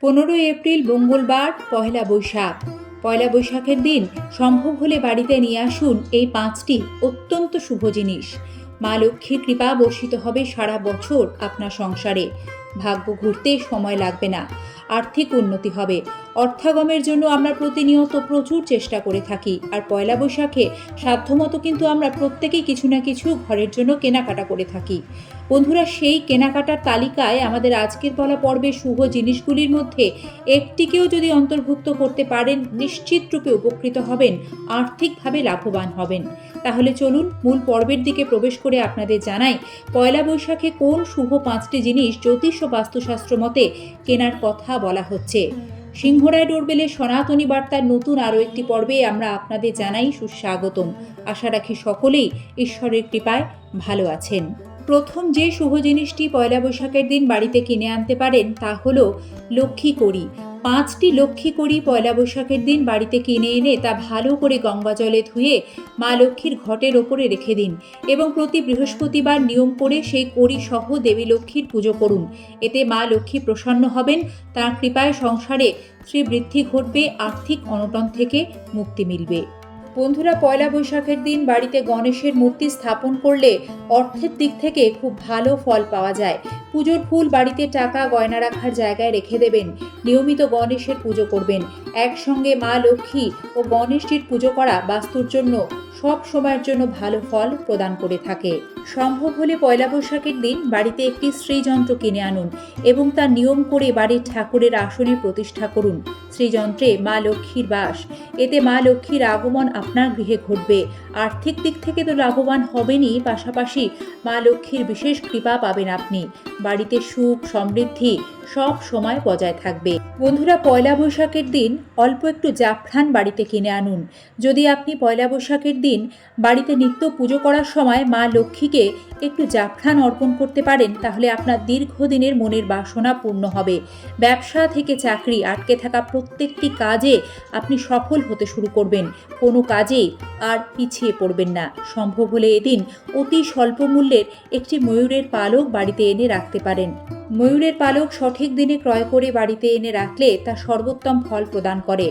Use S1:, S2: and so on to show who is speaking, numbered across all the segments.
S1: পনেরোই এপ্রিল মঙ্গলবার, পহেলা বৈশাখ। পয়লা বৈশাখের দিন সম্ভব হলে বাড়িতে নিয়ে আসুন এই পাঁচটি অত্যন্ত শুভ জিনিস। মা লক্ষ্মীর কৃপা বর্ষিত হবে সারা বছর আপনার সংসারে। ভাগ্য ঘুরতে সময় লাগবে না। আর্থিক উন্নতি হবে। অর্থাগমের জন্য আমরা প্রতিনিয়ত প্রচুর চেষ্টা করে থাকি, আর পয়লা বৈশাখে সাধ্যমতো কিন্তু আমরা প্রত্যেকেই কিছু না কিছু ঘরের জন্য কেনাকাটা করে থাকি। বন্ধুরা, সেই কেনাকাটার তালিকায় আমাদের আজকের বলা পর্বে শুভ জিনিসগুলির মধ্যে একটিকেও যদি অন্তর্ভুক্ত করতে পারেন, নিশ্চিত রূপে উপকৃত হবেন, আর্থিকভাবে লাভবান হবেন। তাহলে চলুন মূল পর্বের দিকে প্রবেশ করে আপনাদের জানাই, পয়লা বৈশাখে কোন শুভ পাঁচটি জিনিস জ্যোতিষ ও বাস্তুশাস্ত্র মতে কেনার কথা বলা হচ্ছে। সিংহরায় ডোরবেলে সনাতনী বার্তার নতুন আরও একটি পর্বে আমরা আপনাদের জানাই সুস্বাগতম। আশা রাখি সকলেই ঈশ্বরের কৃপায় ভালো আছেন। প্রথম যে শুভ জিনিসটি পয়লা বৈশাখের দিন বাড়িতে কিনে আনতে পারেন তা হলো লক্ষ্মী কড়ি। পাঁচটি লক্ষ্মী করি পয়লা বৈশাখের দিন বাড়িতে কিনে এনে তা ভালো করে গঙ্গা জলে ধুয়ে মা লক্ষ্মীর ঘটের ওপরে রেখে দিন এবং প্রতি বৃহস্পতিবার নিয়ম করে সেই করি সহ দেবী লক্ষ্মীর পুজো করুন। এতে মা লক্ষ্মী প্রসন্ন হবেন, তার কৃপায় সংসারে শ্রীবৃদ্ধি ঘটবে, আর্থিক অনটন থেকে মুক্তি মিলবে। বন্ধুরা পয়লা বৈশাখের দিন বাড়িতে গণেশের মূর্তি স্থাপন করলে অর্থের দিক থেকে খুব ভালো ফল পাওয়া যায়। পুজোর ফুল বাড়িতে টাকা গয়না রাখার জায়গায় রেখে দেবেন। নিয়মিত গণেশের পুজো করবেন। একসঙ্গে মা লক্ষ্মী ও গণেশজির পুজো করা বাস্তুর জন্য সব সময়ের জন্য ভালো ফল প্রদান করে থাকে। সম্ভব হলে পয়লা বৈশাখের দিন বাড়িতে একটি শ্রীযন্ত্র কিনে আনুন এবং তা নিয়ম করে বাড়ির ঠাকুরের আসনে প্রতিষ্ঠা করুন। শ্রীযন্ত্রে মা লক্ষ্মীর বাস। এতে মা লক্ষ্মীর আগমন আপনার গৃহে ঘটবে। আর্থিক দিক থেকে তো লাভবান হবেনই, পাশাপাশি মা লক্ষ্মীর বিশেষ কৃপা পাবেন আপনি। বাড়িতে সুখ, সমৃদ্ধি সব সময় বজায় থাকবে। বন্ধুরা, পয়লা বৈশাখের দিন অল্প একটু জাফরান বাড়িতে কিনে আনুন। যদি আপনি পয়লা বৈশাখের দিন বাড়িতে নিত্য পুজো করার সময় মা লক্ষ্মীকে একটু জাফরান অর্পণ করতে পারেন, তাহলে আপনার দীর্ঘদিনের মনের বাসনা পূর্ণ হবে। ব্যবসা থেকে চাকরি আটকে থাকা প্রত্যেকটি কাজে আপনি সফল হতে শুরু করবেন। কোনো কাজেই আর পিছিয়ে পড়বেন না। সম্ভব হলে এদিন অতি স্বল্প মূল্যের একটি ময়ূরের পালক বাড়িতে এনে রাখতে পারেন। ময়ূরের পালক সঠিক দিনে ক্রয় করে বাড়িতে এনে রাখলে তা সর্বোত্তম ফল প্রদান করে।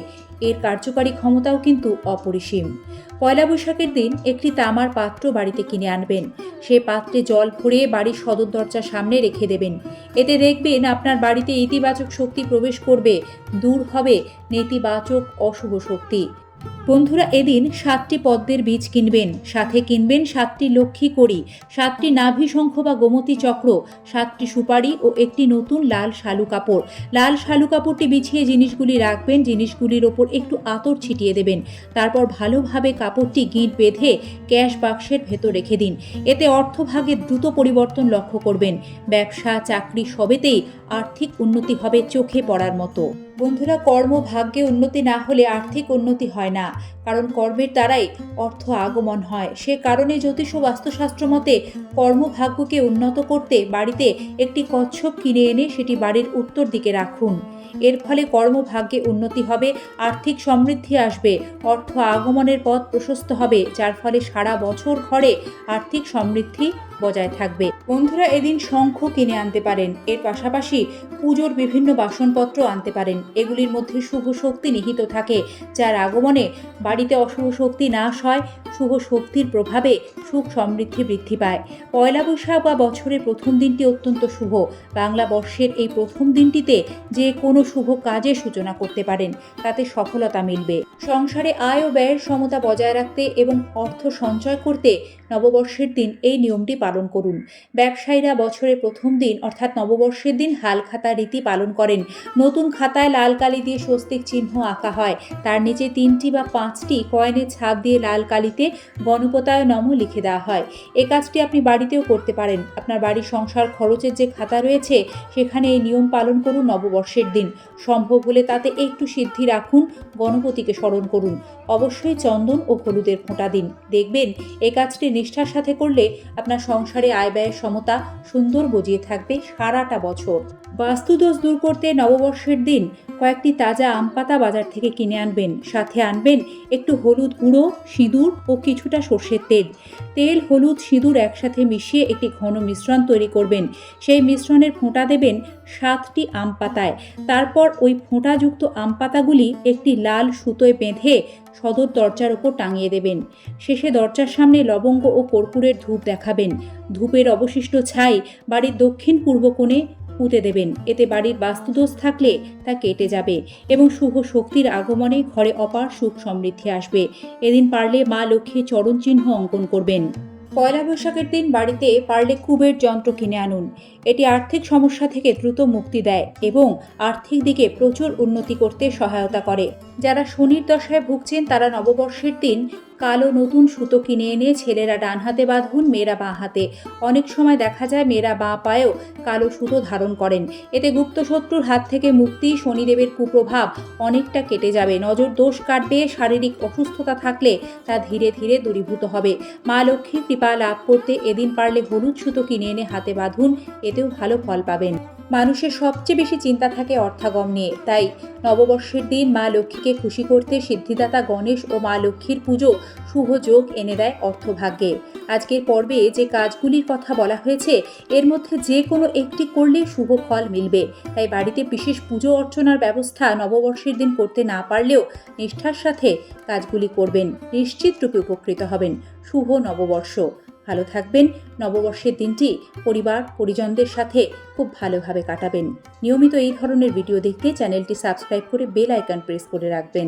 S1: এর কার্যকারী ক্ষমতাও কিন্তু অপরিসীম। পয়লা বৈশাখের দিন একটি তামার পাত্র বাড়িতে কিনে আনবেন। সে পাত্রে জল ভরে বাড়ির সদর দরজার সামনে রেখে দেবেন। এতে দেখবেন আপনার বাড়িতে ইতিবাচক শক্তি প্রবেশ করবে, দূর হবে নেতিবাচক অশুভ শক্তি। বন্ধুরা, এদিন সাতটি পদ্মের বীজ কিনবেন। সাথে কিনবেন সাতটি লক্ষ্মী কড়ি, সাতটি নাভি শঙ্খ বা গোমতী চক্র, সাতটি সুপারি ও একটি নতুন লাল শালু কাপড়। লাল শালু কাপড়টি বিছিয়ে জিনিসগুলি রাখবেন, জিনিসগুলির ওপর একটু আতর ছিটিয়ে দেবেন। তারপর ভালোভাবে কাপড়টি গিঁট বেঁধে ক্যাশ বাক্সের ভেতর রেখে দিন। এতে অর্থভাগে দ্রুত পরিবর্তন লক্ষ্য করবেন। ব্যবসা, চাকরি সবেতেই আর্থিক উন্নতি হবে চোখে পড়ার মতো। বন্ধুরা, কর্ম ভাগ্যে উন্নতি না হলে আর্থিক উন্নতি হয় না। কারণ কর্মের দ্বারাই অর্থ আগমন হয়। সে কারণে জ্যোতিষ ও বাস্তুশাস্ত্র মতে কর্মভাগ্যকে উন্নত করতে বাড়িতে একটি কচ্ছপ কিনে এনে সেটি বাড়ির উত্তর দিকে রাখুন। এর ফলে কর্মভাগ্যে উন্নতি হবে, আর্থিক সমৃদ্ধি আসবে, অর্থ আগমনের পথ প্রশস্ত হবে, যার ফলে সারা বছর ঘরে আর্থিক সমৃদ্ধি বজায় থাকবে। বন্ধুরা এদিন শঙ্খ কিনে আনতে পারেন। এর পাশাপাশি পুজোর বিভিন্ন বাসনপত্র আনতে পারেন। এগুলির মধ্যে শুভ শক্তি নিহিত থাকে, যার আগমনে বাড়িতে অশুভ শক্তি নাশ হয়, শুভ শক্তির প্রভাবে সুখ সমৃদ্ধি বৃদ্ধি পায়। পয়লা বৈশাখ বা বছরের প্রথম দিনটি অত্যন্ত শুভ। বাংলা বর্ষের এই প্রথম দিনটিতে যে কোনো শুভ কাজের সূচনা করতে পারেন। তাতে সফলতা মিলবে। সংসারে আয় ও ব্যয়ের সমতা বজায় রাখতে এবং অর্থ সঞ্চয় করতে নববর্ষের দিন এই নিয়মটি পালন করুন। ব্যবসায়ীরা বছরের প্রথম দিন, অর্থাৎ নববর্ষের দিন, হাল খাতা রীতি পালন করেন। নতুন খাতায় লাল কালি দিয়ে স্বস্তিক চিহ্ন আঁকা হয়। তার নিচে তিনটি বা পাঁচটি কয়েনের ছাপ দিয়ে লাল কালিতে গণপতায় নম লিখে দেওয়া হয়। এ কাজটি আপনি বাড়িতেও করতে পারেন। আপনার বাড়ির সংসার খরচের যে খাতা রয়েছে, সেখানে এই নিয়ম পালন করুন নববর্ষের দিন। সম্ভব হলে তাতে একটু সিদ্ধি রাখুন, গণপতিকে স্মরণ করুন। অবশ্যই চন্দন ও হলুদের ফোঁটা দিন। দেখবেন এই কাজটি নিষ্ঠার সাথে করলে আপনার সংসারে আয় ব্যয়ের সমতা সুন্দর বজিয়ে থাকবে সারাটা বছর। বাস্তুদোষ দূর করতে নববর্ষের দিন কয়েকটি তাজা আম পাতা বাজার থেকে কিনে আনবেন। সাথে আনবেন একটু হলুদ গুঁড়ো, সিঁদুর ও কিছুটা সর্ষের তেল। তেল, হলুদ, সিঁদুর একসাথে মিশিয়ে একটি ঘন মিশ্রণ তৈরি করবেন। সেই মিশ্রণের ফোঁটা দেবেন সাতটি আম পাতায়। তারপর ওই ফোঁটাযুক্ত আম পাতাগুলি একটি লাল সুতোয় বেঁধে সদর দরজার ওপর টাঙিয়ে দেবেন। শেষে দরজার সামনে লবঙ্গ ও কর্পূরের ধূপ দেখাবেন। ধূপের অবশিষ্ট ছাই বাড়ির দক্ষিণ পূর্ব কোণে পুঁতে দেবেন। এতে বাড়ির বাস্তুদোষ থাকলে তা কেটে যাবে এবং শুভ শক্তির আগমনে ঘরে অপার সুখ সমৃদ্ধি আসবে। এদিন পারলে মা লক্ষ্মীর চরণ চিহ্ন অঙ্কন করবেন। পয়লা বৈশাখের দিন বাড়িতে পারলে কুবের যন্ত্র কিনে আনুন। এটি আর্থিক সমস্যা থেকে দ্রুত মুক্তি দেয় এবং আর্থিক দিকে প্রচুর উন্নতি করতে সহায়তা করে। যারা শনির দশায় ভুগছেন তারা নববর্ষের দিন কালো নতুন সুতো কিনে এনে ছেলেরা ডান হাতে বাঁধুন, মেয়েরা বাঁ হাতে। অনেক সময় দেখা যায় মেয়েরা বাঁ পায়েও কালো সুতো ধারণ করেন। এতে গুপ্ত শত্রুর হাত থেকে মুক্তি, শনিদেবের কুপ্রভাব অনেকটা কেটে যাবে। নজর দোষ কাটবে, শারীরিক অসুস্থতা থাকলে তা ধীরে ধীরে দূরীভূত হবে। মা লক্ষ্মীর কৃপা লাভ করতে এদিন পারলে হলুদ সুতো কিনে এনে হাতে বাঁধুন, এতেও ভালো ফল পাবেন। মানুষের সবচেয়ে বেশি চিন্তা থাকে অর্থাগম নিয়ে। তাই নববর্ষের দিন মা লক্ষ্মীকে খুশি করতে সিদ্ধিদাতা গণেশ ও মা লক্ষ্মীর পুজো শুভ যোগ এনে দেয় অর্থভাগ্যে। আজকের পর্বে যে কাজগুলির কথা বলা হয়েছে, এর মধ্যে যে কোনো একটি করলে শুভ ফল মিলবে। তাই বাড়িতে বিশেষ পুজো অর্চনার ব্যবস্থা নববর্ষের দিন করতে না পারলেও নিষ্ঠার সাথে কাজগুলি করবেন নিশ্চিত রূপে উপকৃত হবেন। শুভ নববর্ষ। ভালো থাকবেন। নববর্ষের দিনটি পরিবার, পরিজনদের সাথে খুব ভালোভাবে কাটাবেন। নিয়মিত এই ধরনের ভিডিও দেখতে চ্যানেলটি সাবস্ক্রাইব করে বেল আইকন প্রেস করে রাখবেন।